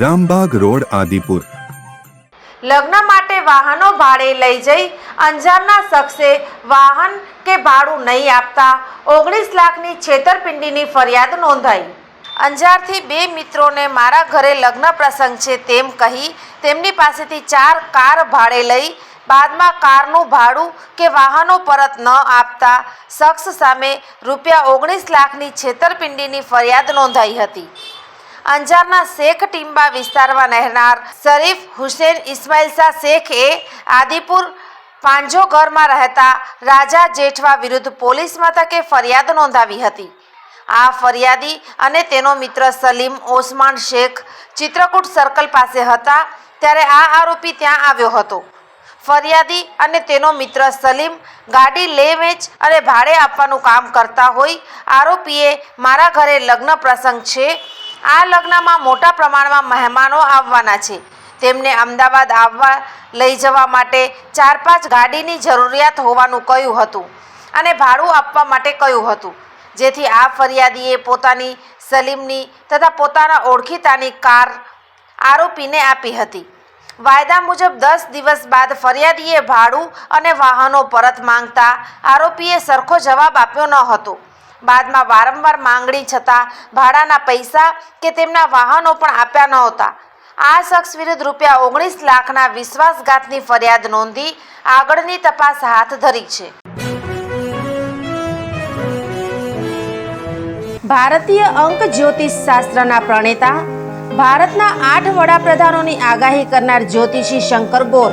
Rambag road, Adipur. લગ્ન માટે વાહનો ભાડે લઈ જઈ અંજારના શખ્સે વાહન કે ભાડું નહીં આપતા ઓગણીસ લાખની છેતરપિંડીની ફરિયાદ નોંધાઈ. અંજારથી બે મિત્રોને મારા ઘરે લગ્ન પ્રસંગ છે તેમ કહી તેમની પાસેથી ચાર કાર ભાડે લઈ, બાદમાં કારનું ભાડું કે વાહનો પરત ન આપતા શખ્સ સામે રૂપિયા ઓગણીસ લાખની છેતરપિંડીની ફરિયાદ નોંધાઈ હતી. અંજારના શેખ ટીમ્બા વિસ્તારમાં રહેનાર શરીફ હુસેન ઇસ્માઇલ શાહ શેખે આદિપુર પાંજો ઘરમાં રહેતા રાજા જેઠવા વિરુદ્ધ પોલીસ મથકે ફરિયાદ નોંધાવી હતી. આ ફરિયાદી અને તેનો મિત્ર સલીમ ઓસમાન શેખ ચિત્રકૂટ સર્કલ પાસે હતા ત્યારે આ આરોપી ત્યાં આવ્યો હતો. ફરિયાદી અને તેનો મિત્ર સલીમ ગાડી લે વેચ અને ભાડે આપવાનું કામ કરતા હોય આરોપીએ મારા ઘરે લગ્ન પ્રસંગ છે આ લગ્નમાં મોટા પ્રમાણમાં મહેમાનો આવવાના છે. તેમને અમદાવાદ આવવા લઈ જવા માટે ચાર પાંચ ગાડીની જરૂરિયાત હોવાનું કહ્યું હતું અને ભાડું આપવા માટે કહ્યું હતું. જેથી આ ફરિયાદીએ પોતાની સલીમની તથા પોતાના ઓળખીતાની કાર આરોપીને આપી હતી. વાયદા મુજબ દસ દિવસ બાદ ફરિયાદીએ ભાડું અને વાહનો પરત માંગતા આરોપીએ સરખો જવાબ આપ્યો ન હતો. બાદમાં વારંવાર માંગણી છતાં ભાડાના પૈસા કે તેમના વાહનો પણ આપ્યા નહોતા. આ શખ્સ વિરુદ્ધ રૂપિયા ઓગણીસ લાખના વિશ્વાસઘાતની ફરિયાદ નોંધી આગળની તપાસ હાથ ધરી છે. ભારતીય અંક જ્યોતિષ શાસ્ત્રના પ્રણેતા, ભારતના આઠ વડાપ્રધાનોની આગાહી કરનાર જ્યોતિષી શંકર ગોર